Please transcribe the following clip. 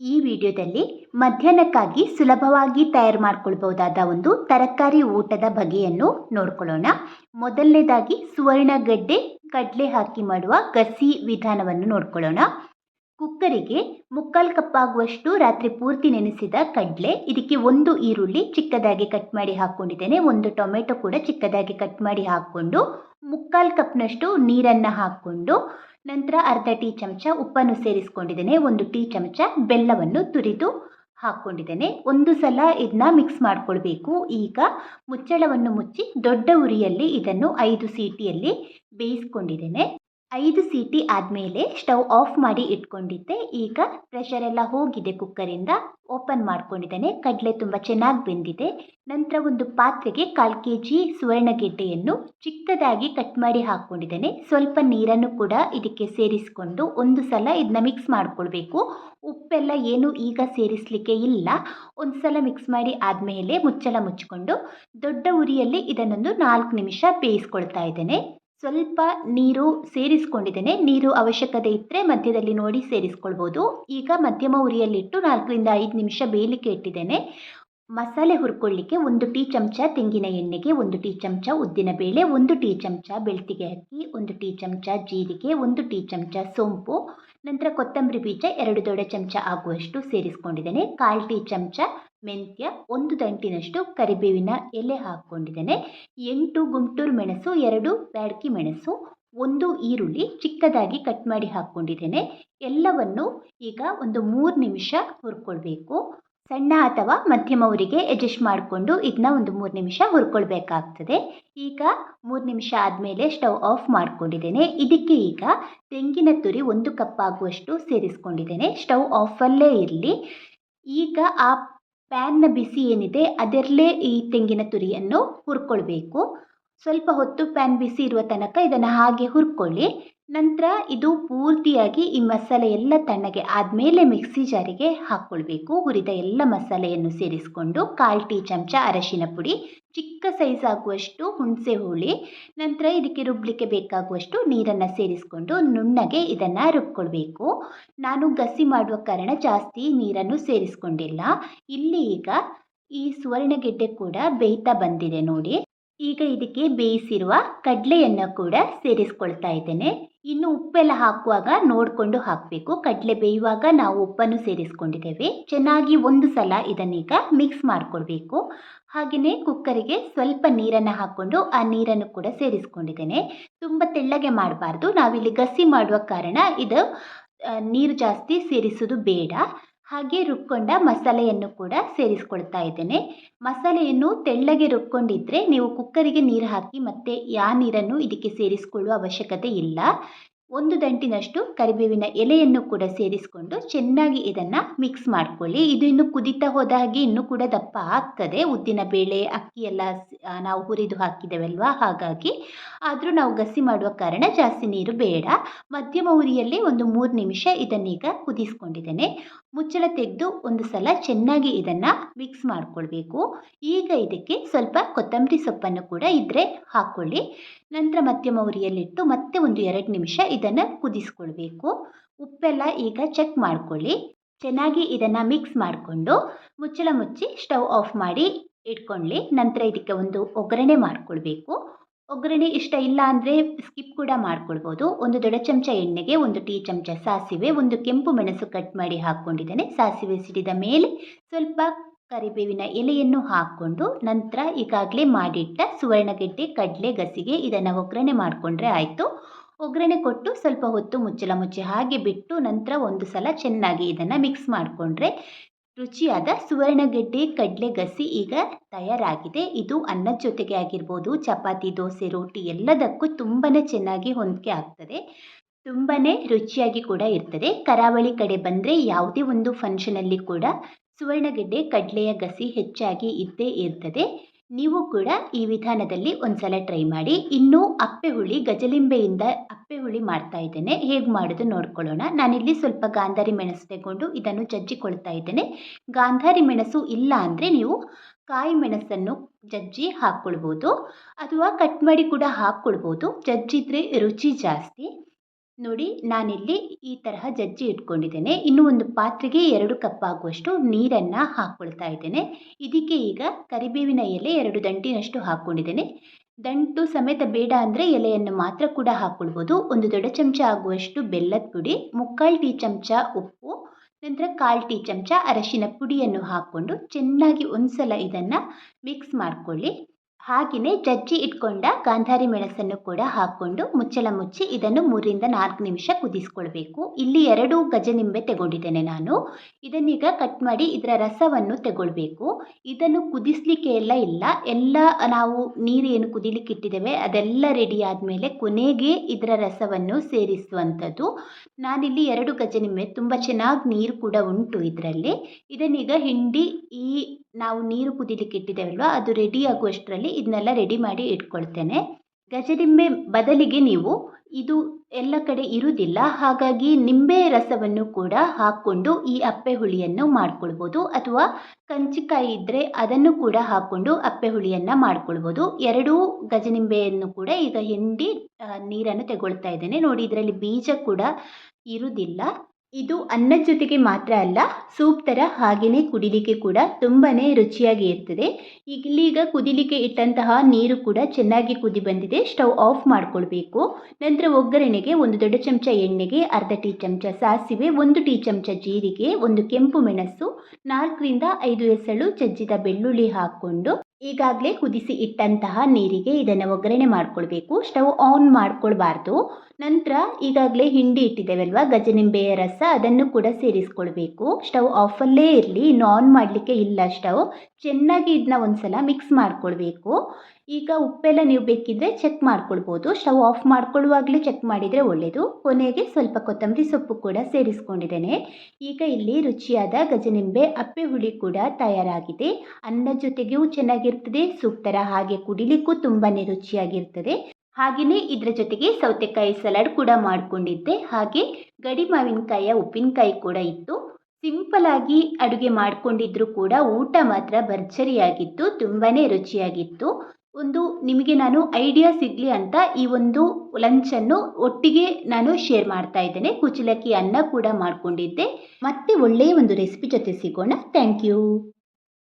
ಈ ವಿಡಿಯೋದಲ್ಲಿ ಮಧ್ಯಾಹ್ನಕ್ಕಾಗಿ ಸುಲಭವಾಗಿ ತಯಾರು ಮಾಡ್ಕೊಳ್ಬಹುದಾದ ಒಂದು ತರಕಾರಿ ಊಟದ ಬಗೆಯನ್ನು ನೋಡ್ಕೊಳ್ಳೋಣ. ಮೊದಲನೇದಾಗಿ ಸುವರ್ಣಗಡ್ಡೆ ಕಡಲೆ ಹಾಕಿ ಮಾಡುವ ಗಸಿ ವಿಧಾನವನ್ನು ನೋಡ್ಕೊಳ್ಳೋಣ. ಕುಕ್ಕರಿಗೆ ಮುಕ್ಕಾಲು ಕಪ್ಪಾಗುವಷ್ಟು ರಾತ್ರಿ ಪೂರ್ತಿ ನೆನೆಸಿದ ಕಡಲೆ, ಇದಕ್ಕೆ ಒಂದು ಈರುಳ್ಳಿ ಚಿಕ್ಕದಾಗಿ ಕಟ್ ಮಾಡಿ ಹಾಕ್ಕೊಂಡಿದ್ದೇನೆ ಒಂದು ಟೊಮೆಟೊ ಕೂಡ ಚಿಕ್ಕದಾಗಿ ಕಟ್ ಮಾಡಿ ಹಾಕ್ಕೊಂಡು ಮುಕ್ಕಾಲು ಕಪ್ನಷ್ಟು ನೀರನ್ನು ಹಾಕ್ಕೊಂಡು ನಂತರ ಅರ್ಧ ಟೀ ಚಮಚ ಉಪ್ಪನ್ನು ಸೇರಿಸ್ಕೊಂಡಿದ್ದೇನೆ. ಒಂದು ಟೀ ಚಮಚ ಬೆಲ್ಲವನ್ನು ತುರಿದು ಹಾಕ್ಕೊಂಡಿದ್ದೇನೆ ಒಂದು ಸಲ ಇದನ್ನ ಮಿಕ್ಸ್ ಮಾಡಿಕೊಳ್ಬೇಕು. ಈಗ ಮುಚ್ಚಳವನ್ನು ಮುಚ್ಚಿ ದೊಡ್ಡ ಉರಿಯಲ್ಲಿ ಇದನ್ನು ಐದು ಸೀಟಿಯಲ್ಲಿ ಬೇಯಿಸ್ಕೊಂಡಿದ್ದೇನೆ. ಐದು ಸೀಟಿ ಆದಮೇಲೆ ಸ್ಟವ್ ಆಫ್ ಮಾಡಿ ಇಟ್ಕೊಂಡಿದ್ದೆ. ಈಗ ಪ್ರೆಷರ್ ಎಲ್ಲ ಹೋಗಿದೆ ಕುಕ್ಕರಿಂದ ಓಪನ್ ಮಾಡ್ಕೊಂಡಿದ್ದೇನೆ. ಕಡಲೆ ತುಂಬ ಚೆನ್ನಾಗಿ ಬೆಂದಿದೆ. ನಂತರ ಒಂದು ಪಾತ್ರೆಗೆ ಕಾಲು ಕೆ ಜಿ ಸುವರ್ಣಗೆಡ್ಡೆಯನ್ನು ಚಿಕ್ಕದಾಗಿ ಕಟ್ ಮಾಡಿ ಹಾಕ್ಕೊಂಡಿದ್ದೇನೆ ಸ್ವಲ್ಪ ನೀರನ್ನು ಕೂಡ ಇದಕ್ಕೆ ಸೇರಿಸ್ಕೊಂಡು ಒಂದು ಸಲ ಇದನ್ನ ಮಿಕ್ಸ್ ಮಾಡ್ಕೊಳ್ಬೇಕು. ಉಪ್ಪೆಲ್ಲ ಏನು ಈಗ ಸೇರಿಸಲಿಕ್ಕೆ ಇಲ್ಲ. ಒಂದು ಸಲ ಮಿಕ್ಸ್ ಮಾಡಿ ಆದಮೇಲೆ ಮುಚ್ಚಳ ಮುಚ್ಚಿಕೊಂಡು ದೊಡ್ಡ ಉರಿಯಲ್ಲಿ ಇದನ್ನೊಂದು ನಾಲ್ಕು ನಿಮಿಷ ಬೇಯಿಸ್ಕೊಳ್ತಾ ಇದ್ದೇನೆ. ಸ್ವಲ್ಪ ನೀರು ಸೇರಿಸ್ಕೊಂಡಿದ್ದೇನೆ. ನೀರು ಅವಶ್ಯಕತೆ ಇದ್ದರೆ ಮಧ್ಯದಲ್ಲಿ ನೋಡಿ ಸೇರಿಸ್ಕೊಳ್ಬೋದು. ಈಗ ಮಧ್ಯಮ ಉರಿಯಲ್ಲಿಟ್ಟು ನಾಲ್ಕರಿಂದ ಐದು ನಿಮಿಷ ಬೇಯಲಿಕ್ಕೆ ಇಟ್ಟಿದ್ದೇನೆ. ಮಸಾಲೆ ಹುರ್ಕೊಳ್ಳಿಕ್ಕೆ ಒಂದು ಟೀ ಚಮಚ ತೆಂಗಿನ ಎಣ್ಣೆಗೆ ಒಂದು ಟೀ ಚಮಚ ಉದ್ದಿನ ಬೇಳೆ, ಒಂದು ಟೀ ಚಮಚ ಬೆಳ್ತಿಗೆ ಅಕ್ಕಿ, ಒಂದು ಟೀ ಚಮಚ ಜೀರಿಗೆ, ಒಂದು ಟೀ ಚಮಚ ಸೋಂಪು, ನಂತರ ಕೊತ್ತಂಬರಿ ಬೀಜ ಎರಡು ದೊಡ್ಡ ಚಮಚ ಆಗುವಷ್ಟು ಸೇರಿಸ್ಕೊಂಡಿದ್ದೇನೆ. ಕಾಲು ಟೀ ಚಮಚ ಮೆಂತ್ಯ ಒಂದು ದಂಟಿನಷ್ಟು ಕರಿಬೇವಿನ ಎಲೆ ಹಾಕ್ಕೊಂಡಿದ್ದೇನೆ. ಎಂಟು ಗುಂಟೂರು ಮೆಣಸು, ಎರಡು ಬ್ಯಾಡ್ಕಿ ಮೆಣಸು, ಒಂದು ಈರುಳ್ಳಿ ಚಿಕ್ಕದಾಗಿ ಕಟ್ ಮಾಡಿ ಹಾಕ್ಕೊಂಡಿದ್ದೇನೆ. ಎಲ್ಲವನ್ನು ಈಗ ಒಂದು ಮೂರು ನಿಮಿಷ ಹುರ್ಕೊಳ್ಬೇಕು. ಸಣ್ಣ ಅಥವಾ ಮಧ್ಯಮ ಉರಿಗೆ ಅಡ್ಜಸ್ಟ್ ಮಾಡಿಕೊಂಡು ಇದನ್ನ ಒಂದು ಮೂರು ನಿಮಿಷ ಹುರ್ಕೊಳ್ಬೇಕಾಗ್ತದೆ. ಈಗ ಮೂರು ನಿಮಿಷ ಆದಮೇಲೆ ಸ್ಟವ್ ಆಫ್ ಮಾಡ್ಕೊಂಡಿದ್ದೇನೆ. ಇದಕ್ಕೆ ಈಗ ತೆಂಗಿನ ತುರಿ ಒಂದು ಕಪ್ ಆಗುವಷ್ಟು ಸೇರಿಸ್ಕೊಂಡಿದ್ದೇನೆ. ಸ್ಟವ್ ಆಫಲ್ಲೇ ಇರಲಿ. ಈಗ ಆ ಪ್ಯಾನ್ನ ಬಿಸಿ ಏನಿದೆ ಅದರಲ್ಲೇ ಈ ತೆಂಗಿನ ತುರಿಯನ್ನು ಹುರ್ಕೊಳ್ಬೇಕು. ಸ್ವಲ್ಪ ಹೊತ್ತು ಪ್ಯಾನ್ ಬಿಸಿ ಇರುವ ತನಕ ಇದನ್ನು ಹಾಗೆ ಹುರ್ಕೊಳ್ಳಿ. ನಂತರ ಇದು ಪೂರ್ತಿಯಾಗಿ ಈ ಮಸಾಲೆ ಎಲ್ಲ ತಣ್ಣಗೆ ಆದಮೇಲೆ ಮಿಕ್ಸಿ ಜಾರಿಗೆ ಹಾಕ್ಕೊಳ್ಬೇಕು ಹುರಿದ ಎಲ್ಲ ಮಸಾಲೆಯನ್ನು ಸೇರಿಸಿಕೊಂಡು ಕಾಲು ಟೀ ಚಮಚ ಅರಶಿನ ಪುಡಿ, ಚಿಕ್ಕ ಸೈಜ್ ಆಗುವಷ್ಟು ಹುಣಸೆ ಹುಳಿ, ನಂತರ ಇದಕ್ಕೆ ರುಬ್ಬಲಿಕ್ಕೆ ಬೇಕಾಗುವಷ್ಟು ನೀರನ್ನು ಸೇರಿಸಿಕೊಂಡು ನುಣ್ಣಗೆ ಇದನ್ನು ರುಬ್ಕೊಳ್ಬೇಕು. ನಾನು ಗಸಿ ಮಾಡುವ ಕಾರಣ ಜಾಸ್ತಿ ನೀರನ್ನು ಸೇರಿಸ್ಕೊಂಡಿಲ್ಲ. ಇಲ್ಲಿ ಈಗ ಈ ಸುವರ್ಣಗೆಡ್ಡೆ ಕೂಡ ಬೇಯ್ತಾ ಬಂದಿದೆ ನೋಡಿ. ಈಗ ಇದಕ್ಕೆ ಬೇಯಿಸಿರುವ ಕಡಲೆಯನ್ನು ಕೂಡ ಸೇರಿಸ್ಕೊಳ್ತಾ ಇದ್ದೇನೆ. ಇನ್ನು ಉಪ್ಪೆಲ್ಲ ಹಾಕುವಾಗ ನೋಡಿಕೊಂಡು ಹಾಕಬೇಕು. ಕಡಲೆ ಬೇಯುವಾಗ ನಾವು ಉಪ್ಪನ್ನು ಸೇರಿಸ್ಕೊಂಡಿದ್ದೇವೆ. ಚೆನ್ನಾಗಿ ಒಂದು ಸಲ ಇದನ್ನೀಗ ಮಿಕ್ಸ್ ಮಾಡಿಕೊಳ್ಬೇಕು. ಹಾಗೆಯೇ ಕುಕ್ಕರಿಗೆ ಸ್ವಲ್ಪ ನೀರನ್ನು ಹಾಕ್ಕೊಂಡು ಆ ನೀರನ್ನು ಕೂಡ ಸೇರಿಸ್ಕೊಂಡಿದ್ದೇನೆ. ತುಂಬ ತೆಳ್ಳಗೆ ಮಾಡಬಾರ್ದು. ನಾವಿಲ್ಲಿ ಗಸಿ ಮಾಡುವ ಕಾರಣ ಇದು ನೀರು ಜಾಸ್ತಿ ಸೇರಿಸೋದು ಬೇಡ. ಹಾಗೆ ರುಬ್ಕೊಂಡ ಮಸಾಲೆಯನ್ನು ಕೂಡ ಸೇರಿಸ್ಕೊಳ್ತಾ ಇದ್ದೇನೆ. ಮಸಾಲೆಯನ್ನು ತೆಳ್ಳಗೆ ರುಬ್ಕೊಂಡಿದ್ದರೆ ನೀವು ಕುಕ್ಕರಿಗೆ ನೀರು ಹಾಕಿ ಮತ್ತೆ ಯಾ ನೀರನ್ನು ಇದಕ್ಕೆ ಸೇರಿಸಿಕೊಳ್ಳುವ ಅವಶ್ಯಕತೆ ಇಲ್ಲ. ಒಂದು ದಂಟಿನಷ್ಟು ಕರಿಬೇವಿನ ಎಲೆಯನ್ನು ಕೂಡ ಸೇರಿಸಿಕೊಂಡು ಚೆನ್ನಾಗಿ ಇದನ್ನು ಮಿಕ್ಸ್ ಮಾಡ್ಕೊಳ್ಳಿ. ಇದು ಇನ್ನು ಕುದೀತಾ ಹೋದ ಹಾಗೆ ಇನ್ನೂ ಕೂಡ ದಪ್ಪ ಆಗ್ತದೆ. ಉದ್ದಿನ ಬೇಳೆ, ಅಕ್ಕಿ ಎಲ್ಲ ನಾವು ಹುರಿದು ಹಾಕಿದ್ದೇವಲ್ವಾ ಹಾಗಾಗಿ ಆದರೂ ನಾವು ಗಸಿ ಮಾಡುವ ಕಾರಣ ಜಾಸ್ತಿ ನೀರು ಬೇಡ. ಮಧ್ಯಮ ಉರಿಯಲ್ಲಿ ಒಂದು ಮೂರು ನಿಮಿಷ ಇದನ್ನೀಗ ಕುದಿಸ್ಕೊಂಡಿದ್ದೇನೆ. ಮುಚ್ಚಳ ತೆಗೆದು ಒಂದು ಸಲ ಚೆನ್ನಾಗಿ ಇದನ್ನು ಮಿಕ್ಸ್ ಮಾಡಿಕೊಳ್ಬೇಕು. ಈಗ ಇದಕ್ಕೆ ಸ್ವಲ್ಪ ಕೊತ್ತಂಬರಿ ಸೊಪ್ಪನ್ನು ಕೂಡ ಇದ್ದರೆ ಹಾಕ್ಕೊಳ್ಳಿ. ನಂತರ ಮಧ್ಯಮ ಉರಿಯಲ್ಲಿಟ್ಟು ಮತ್ತೆ ಒಂದು ಎರಡು ನಿಮಿಷ ಇದನ್ನು ಕುದಿಸ್ಕೊಳ್ಬೇಕು. ಉಪ್ಪೆಲ್ಲ ಈಗ ಚೆಕ್ ಮಾಡ್ಕೊಳ್ಳಿ. ಚೆನ್ನಾಗಿ ಇದನ್ನು ಮಿಕ್ಸ್ ಮಾಡಿಕೊಂಡು ಮುಚ್ಚಳ ಮುಚ್ಚಿ ಸ್ಟವ್ ಆಫ್ ಮಾಡಿ ಇಟ್ಕೊಳ್ಳಿ. ನಂತರ ಇದಕ್ಕೆ ಒಂದು ಒಗ್ಗರಣೆ ಮಾಡಿಕೊಳ್ಬೇಕು. ಒಗ್ಗರಣೆ ಇಷ್ಟ ಇಲ್ಲ ಅಂದರೆ ಸ್ಕಿಪ್ ಕೂಡ ಮಾಡ್ಕೊಳ್ಬೋದು. ಒಂದು ದೊಡ್ಡ ಚಮಚ ಎಣ್ಣೆಗೆ ಒಂದು ಟೀ ಚಮಚ ಸಾಸಿವೆ, ಒಂದು ಕೆಂಪು ಮೆಣಸು ಕಟ್ ಮಾಡಿ ಹಾಕ್ಕೊಂಡಿದ್ದೇನೆ. ಸಾಸಿವೆ ಸಿಡಿದ ಮೇಲೆ ಸ್ವಲ್ಪ ಕರಿಬೇವಿನ ಎಲೆಯನ್ನು ಹಾಕ್ಕೊಂಡು ನಂತರ ಈಗಾಗಲೇ ಮಾಡಿಟ್ಟ ಸುವರ್ಣಗೆಡ್ಡೆ, ಕಡಲೆ, ಗಸಿಗೆ ಇದನ್ನು ಒಗ್ಗರಣೆ ಮಾಡಿಕೊಂಡ್ರೆ ಆಯಿತು. ಒಗ್ಗರಣೆ ಕೊಟ್ಟು ಸ್ವಲ್ಪ ಹೊತ್ತು ಮುಚ್ಚಲ ಮುಚ್ಚಿ ಹಾಗೆ ಬಿಟ್ಟು ನಂತರ ಒಂದು ಸಲ ಚೆನ್ನಾಗಿ ಇದನ್ನು ಮಿಕ್ಸ್ ಮಾಡಿಕೊಂಡ್ರೆ ರುಚಿಯಾದ ಸುವರ್ಣಗೆಡ್ಡೆ ಕಡಲೆ ಗಸಿ ಈಗ ತಯಾರಾಗಿದೆ. ಇದು ಅನ್ನದ ಜೊತೆಗೆ ಆಗಿರ್ಬೋದು, ಚಪಾತಿ, ದೋಸೆ, ರೋಟಿ ಎಲ್ಲದಕ್ಕೂ ತುಂಬಾ ಚೆನ್ನಾಗಿ ಹೊಂದಿಕೆ ಆಗ್ತದೆ. ತುಂಬಾ ರುಚಿಯಾಗಿ ಕೂಡ ಇರ್ತದೆ. ಕರಾವಳಿ ಕಡೆ ಬಂದರೆ ಯಾವುದೇ ಒಂದು ಫಂಕ್ಷನಲ್ಲಿ ಕೂಡ ಸುವರ್ಣಗೆಡ್ಡೆ ಕಡಲೆಯ ಗಸಿ ಹೆಚ್ಚಾಗಿ ಇದ್ದೇ ಇರ್ತದೆ. ನೀವು ಕೂಡ ಈ ವಿಧಾನದಲ್ಲಿ ಒಂದ್ಸಲ ಟ್ರೈ ಮಾಡಿ. ಇನ್ನು ಅಪ್ಪೆ ಹುಳಿ ಗಜಲಿಂಬೆಯಿಂದ ಅಪ್ಪೆ ಹುಳಿ ಮಾಡ್ತಾ ಇದ್ದೇನೆ. ಹೇಗೆ ಮಾಡೋದು ನೋಡ್ಕೊಳ್ಳೋಣ. ನಾನಿಲ್ಲಿ ಸ್ವಲ್ಪ ಗಾಂಧಾರಿ ಮೆಣಸು ತಗೊಂಡು ಇದನ್ನು ಜಜ್ಜಿಕೊಳ್ತಾ ಇದ್ದೇನೆ. ಗಾಂಧಾರಿ ಮೆಣಸು ಇಲ್ಲ ಅಂದರೆ ನೀವು ಕಾಯಿ ಮೆಣಸನ್ನು ಜಜ್ಜಿ ಹಾಕ್ಕೊಳ್ಬೋದು. ಅಥವಾ ಕಟ್ ಮಾಡಿ ಕೂಡ ಹಾಕ್ಕೊಳ್ಬೋದು. ಜಜ್ಜಿದ್ರೆ ರುಚಿ ಜಾಸ್ತಿ. ನೋಡಿ, ನಾನಿಲ್ಲಿ ಈ ತರಹ ಜಜ್ಜಿ ಇಟ್ಕೊಂಡಿದ್ದೇನೆ. ಇನ್ನು ಒಂದು ಪಾತ್ರೆಗೆ ಎರಡು ಕಪ್ ಆಗುವಷ್ಟು ನೀರನ್ನು ಹಾಕ್ಕೊಳ್ತಾ ಇದ್ದೇನೆ. ಇದಕ್ಕೆ ಈಗ ಕರಿಬೇವಿನ ಎಲೆ ಎರಡು ದಂಟಿನಷ್ಟು ಹಾಕ್ಕೊಂಡಿದ್ದೇನೆ ದಂಟು ಸಮೇತ ಬೇಡ ಅಂದರೆ ಎಲೆಯನ್ನು ಮಾತ್ರ ಕೂಡ ಹಾಕ್ಕೊಳ್ಬೋದು ಒಂದು ದೊಡ್ಡ ಚಮಚ ಆಗುವಷ್ಟು ಬೆಲ್ಲದ ಪುಡಿ, ಮುಕ್ಕಾಲು ಟೀ ಚಮಚ ಉಪ್ಪು, ನಂತರ ಕಾಲು ಟೀ ಚಮಚ ಅರಶಿನ ಪುಡಿಯನ್ನು ಹಾಕ್ಕೊಂಡು ಚೆನ್ನಾಗಿ ಒಂದ್ಸಲ ಇದನ್ನು ಮಿಕ್ಸ್ ಮಾಡಿಕೊಳ್ಳಿ. ಹಾಗೆಯೇ ಜಜ್ಜಿ ಇಟ್ಕೊಂಡ ಗಾಂಧಾರಿ ಮೆಣಸನ್ನು ಕೂಡ ಹಾಕ್ಕೊಂಡು ಮುಚ್ಚಳ ಮುಚ್ಚಿ ಇದನ್ನು ಮೂರಿಂದ ನಾಲ್ಕು ನಿಮಿಷ ಕುದಿಸ್ಕೊಳ್ಬೇಕು. ಇಲ್ಲಿ ಎರಡು ಗಜನಿಂಬೆ ತಗೊಂಡಿದ್ದೇನೆ ನಾನು. ಇದನ್ನೀಗ ಕಟ್ ಮಾಡಿ ಇದರ ರಸವನ್ನು ತಗೊಳ್ಬೇಕು. ಇದನ್ನು ಕುದಿಸ್ಲಿಕ್ಕೆ ಎಲ್ಲ ಇಲ್ಲ. ಎಲ್ಲ ನಾವು ನೀರು ಏನು ಕುದಿಲಿಕ್ಕೆ ಇಟ್ಟಿದ್ದೇವೆ ಅದೆಲ್ಲ ರೆಡಿ ಆದಮೇಲೆ ಕೊನೆಗೆ ಇದರ ರಸವನ್ನು ಸೇರಿಸುವಂಥದ್ದು. ನಾನಿಲ್ಲಿ ಎರಡು ಗಜನಿಂಬೆ, ತುಂಬ ಚೆನ್ನಾಗಿ ನೀರು ಕೂಡ ಉಂಟು ಇದರಲ್ಲಿ. ಇದನ್ನೀಗ ಹಿಂಡಿ, ಈ ನಾವು ನೀರು ಕುದಿಲಿಕ್ಕೆ ಇಟ್ಟಿದ್ದೇವಲ್ವಾ, ಅದು ರೆಡಿ ಆಗುವಷ್ಟರಲ್ಲಿ ಇದನ್ನೆಲ್ಲ ರೆಡಿ ಮಾಡಿ ಇಟ್ಕೊಳ್ತೇನೆ. ಗಜನಿಂಬೆ ಬದಲಿಗೆ ನೀವು ಇದು ಎಲ್ಲ ಕಡೆ ಇರುವುದಿಲ್ಲ, ಹಾಗಾಗಿ ನಿಂಬೆ ರಸವನ್ನು ಕೂಡ ಹಾಕ್ಕೊಂಡು ಈ ಅಪ್ಪೆ ಹುಳಿಯನ್ನು ಮಾಡ್ಕೊಳ್ಬೋದು, ಅಥವಾ ಕಂಚಿಕಾಯಿ ಇದ್ದರೆ ಅದನ್ನು ಕೂಡ ಹಾಕ್ಕೊಂಡು ಅಪ್ಪೆ ಹುಳಿಯನ್ನು ಮಾಡ್ಕೊಳ್ಬೋದು. ಎರಡೂ ಗಜನಿಂಬೆಯನ್ನು ಕೂಡ ಈಗ ಹಿಂಡಿ ನೀರನ್ನು ತಗೊಳ್ತಾ ಇದ್ದೇನೆ. ನೋಡಿ, ಇದರಲ್ಲಿ ಬೀಜ ಕೂಡ ಇರುವುದಿಲ್ಲ. ಇದು ಅನ್ನದ ಜೊತೆಗೆ ಮಾತ್ರ ಅಲ್ಲ, ಸೂಪ್ ಥರ ಹಾಗೆಯೇ ಕುಡಿಲಿಕ್ಕೆ ಕೂಡ ತುಂಬಾ ರುಚಿಯಾಗಿ ಇರ್ತದೆ. ಇಲ್ಲೀಗ ಕುದಿಲಿಕ್ಕೆ ಇಟ್ಟಂತಹ ನೀರು ಕೂಡ ಚೆನ್ನಾಗಿ ಕುದಿ ಬಂದಿದೆ, ಸ್ಟವ್ ಆಫ್ ಮಾಡ್ಕೊಳ್ಬೇಕು. ನಂತರ ಒಗ್ಗರಣೆಗೆ ಒಂದು ದೊಡ್ಡ ಚಮಚ ಎಣ್ಣೆಗೆ ಅರ್ಧ ಟೀ ಚಮಚ ಸಾಸಿವೆ, ಒಂದು ಟೀ ಚಮಚ ಜೀರಿಗೆ, ಒಂದು ಕೆಂಪು ಮೆಣಸು, ನಾಲ್ಕರಿಂದ ಐದು ಎಸಳು ಜಜ್ಜಿದ ಬೆಳ್ಳುಳ್ಳಿ ಹಾಕ್ಕೊಂಡು ಈಗಾಗಲೇ ಕುದಿಸಿ ಇಟ್ಟಂತಹ ನೀರಿಗೆ ಇದನ್ನು ಒಗ್ಗರಣೆ ಮಾಡ್ಕೊಳ್ಬೇಕು. ಸ್ಟವ್ ಆನ್ ಮಾಡ್ಕೊಳ್ಬಾರ್ದು. ನಂತರ ಈಗಾಗಲೇ ಹಿಂಡಿ ಇಟ್ಟಿದ್ದೇವಲ್ವ, ಗಜನಿಂಬೆಯ ರಸ, ಅದನ್ನು ಕೂಡ ಸೇರಿಸ್ಕೊಳ್ಬೇಕು. ಸ್ಟವ್ ಆಫಲ್ಲೇ ಇರಲಿ, ಇನ್ನು ಆನ್ ಮಾಡಲಿಕ್ಕೆ ಇಲ್ಲ ಸ್ಟವ್. ಚೆನ್ನಾಗಿ ಇದನ್ನ ಒಂದು ಸಲ ಮಿಕ್ಸ್ ಮಾಡ್ಕೊಳ್ಬೇಕು. ಈಗ ಉಪ್ಪೆಲ್ಲ ನೀವು ಬೇಕಿದ್ದರೆ ಚೆಕ್ ಮಾಡ್ಕೊಳ್ಬೋದು. ಸ್ಟವ್ ಆಫ್ ಮಾಡ್ಕೊಳ್ಳುವಾಗಲೇ ಚೆಕ್ ಮಾಡಿದರೆ ಒಳ್ಳೆಯದು ಕೊನೆಗೆ ಸ್ವಲ್ಪ ಕೊತ್ತಂಬರಿ ಸೊಪ್ಪು ಕೂಡ ಸೇರಿಸ್ಕೊಂಡಿದ್ದೇನೆ. ಈಗ ಇಲ್ಲಿ ರುಚಿಯಾದ ಗಜನಿಂಬೆ ಅಪ್ಪೆ ಹುಳಿ ಕೂಡ ತಯಾರಾಗಿದೆ. ಅನ್ನ ಜೊತೆಗೂ ಚೆನ್ನಾಗಿರ್ತದೆ. ಸೂಕ್ತರ ಹಾಗೆ ಕುಡಿಲಿಕ್ಕೂ ತುಂಬಾ ರುಚಿಯಾಗಿರ್ತದೆ. ಹಾಗೆಯೇ ಇದರ ಜೊತೆಗೆ ಸೌತೆಕಾಯಿ ಸಲಾಡ್ ಕೂಡ ಮಾಡಿಕೊಂಡಿದ್ದೆ. ಹಾಗೆ ಗಡಿ ಮಾವಿನಕಾಯಿಯ ಉಪ್ಪಿನಕಾಯಿ ಕೂಡ ಇತ್ತು. ಸಿಂಪಲ್ ಆಗಿ ಅಡುಗೆ ಮಾಡಿಕೊಂಡಿದ್ರೂ ಕೂಡ ಊಟ ಮಾತ್ರ ಭರ್ಜರಿಯಾಗಿತ್ತು ತುಂಬಾ ರುಚಿಯಾಗಿತ್ತು. ಒಂದು ನಿಮಗೆ ನಾನು ಐಡಿಯಾ ಸಿಗಲಿ ಅಂತ ಈ ಒಂದು ಲಂಚನ್ನು ಒಟ್ಟಿಗೆ ನಾನು ಶೇರ್ ಮಾಡ್ತಾ ಇದ್ದೇನೆ. ಕುಚಲಕ್ಕಿ ಅನ್ನ ಕೂಡ ಮಾಡಿಕೊಂಡಿದ್ದೆ. ಮತ್ತೆ ಒಳ್ಳೆಯ ಒಂದು ರೆಸಿಪಿ ಜೊತೆ ಸಿಗೋಣ. Thank you